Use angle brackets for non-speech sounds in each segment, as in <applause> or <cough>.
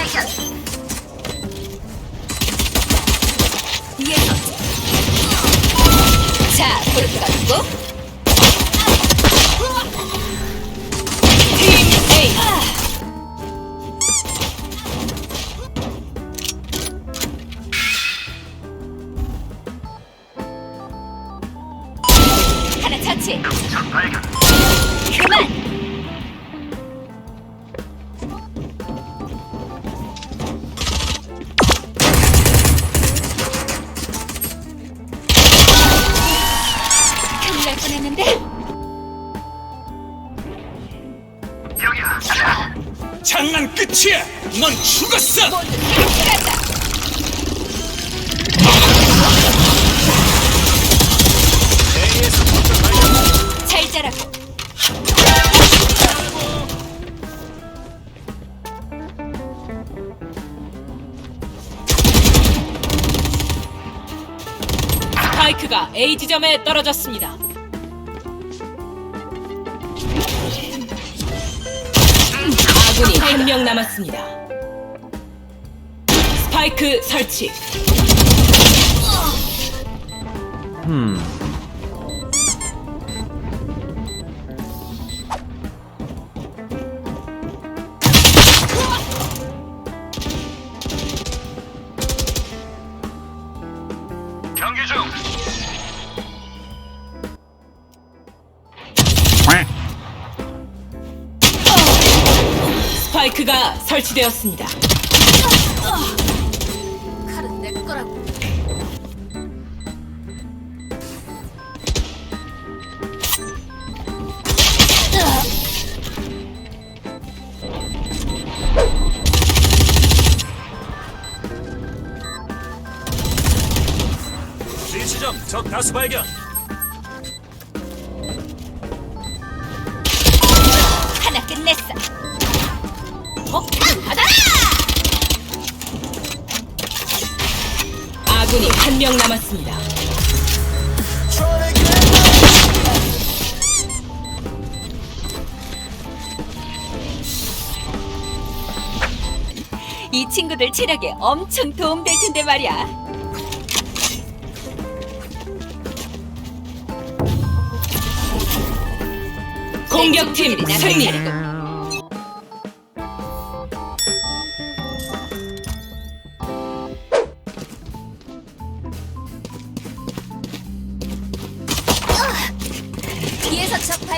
발견. 뒤에서 자 볼까 고. 팀 A 하나 차치. 그만 장난 끝이야. 넌 죽었어. 모두 탈출하자 잘 자라고 스파이크가 A 지점에 떨어졌습니다. 아군이 한 명 남았습니다. 스파이크 설치. 경기 중. 스파이크가 설치되었습니다. 칼은 내 거라고. 시시점 적 다수 발견. 아군이 한 명 남았습니다. 이 친구들 체력에 엄청 도움될 텐데 말이야. 공격팀 승리.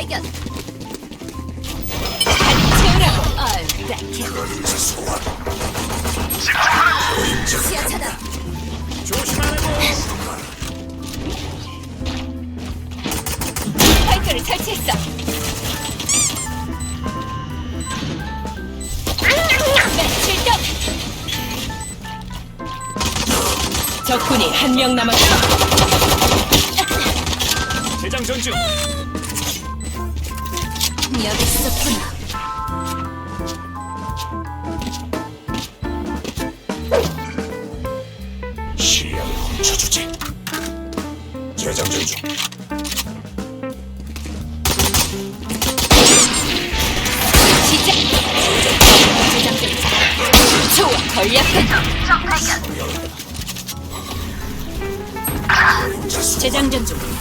발견. 채우라고. 아유, 딱해. 시야 차단. 파이크를 설치했어. 며칠 적군이 한 명 남았어. 재장 전 중. 여기 있었구나. 시야를 훔쳐주지. 재장전 중. 시작. 재장전. 좋아, 걸렸군. 적 발견. 재장전 중.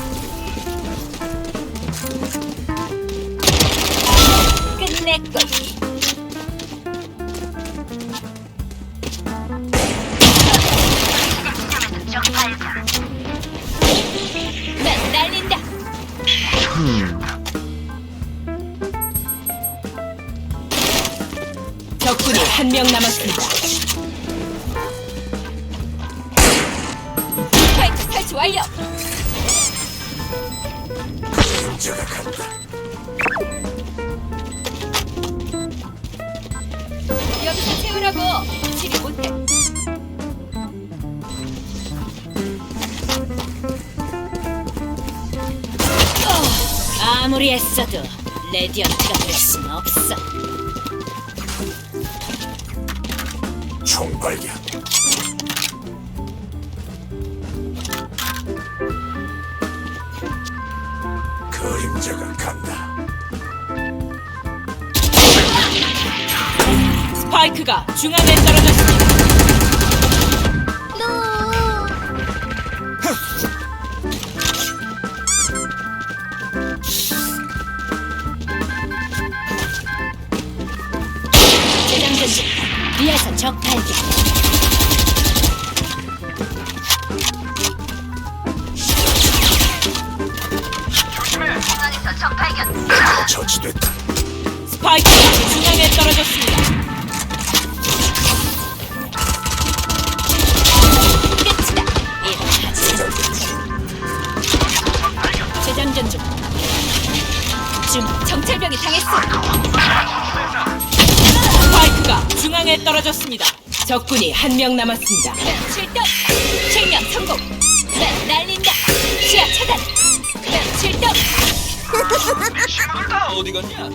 적군이 한 명 남았습니다. 파이트 탈출 완료. 문제가 간다. 여기서 채우라고. 치리 못해. 어, 아무리 애써도 레디언트가 될 순 없어. 총 발견. 그림자가 간다. 스파이크가 중앙에 떨어졌습니다. 적 발견. 중앙에서 적 발견. 처치됐다. 스파이크가 중앙에 떨어졌습니다. 끝이다. 일어나지. 재장전 중. 재장전 중. 중. 정찰병이 당했어. 중앙에 떨어졌습니다. 적군이 한 명 남았습니다. 출동! 실명 성공! 네, 날린다! 시야 차단! 네, 출동! <laughs> 어디 갔냐?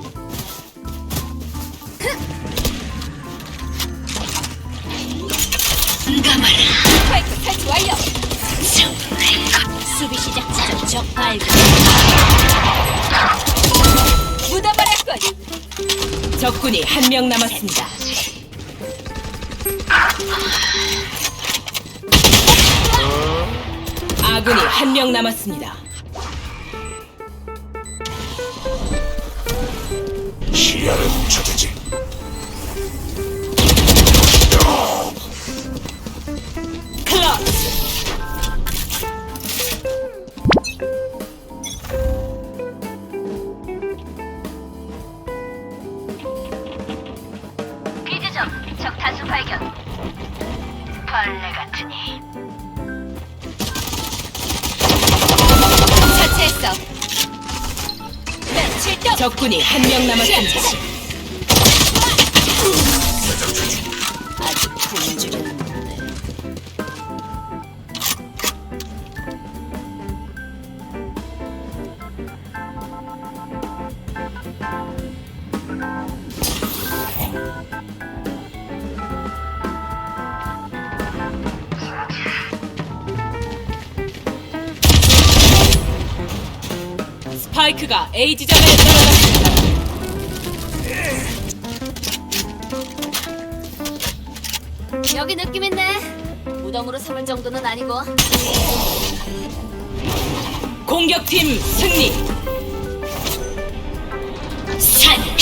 스파이크 탈출 완료! 수비 시작 지점 적 발견. 묻어버렸군! 적군이 한 명 남았습니다. 아군이 한 명 남았습니다. 시야를 훔쳐주지. 벌레 같으니. 처치했어. 네, 출동! 적군이 한 명 남았습니다. 스파이크가 A 지점에 떨어졌습니다. 여기 느낌 있네. 무덤으로 삼을 정도는 아니고. 공격팀 승리! 산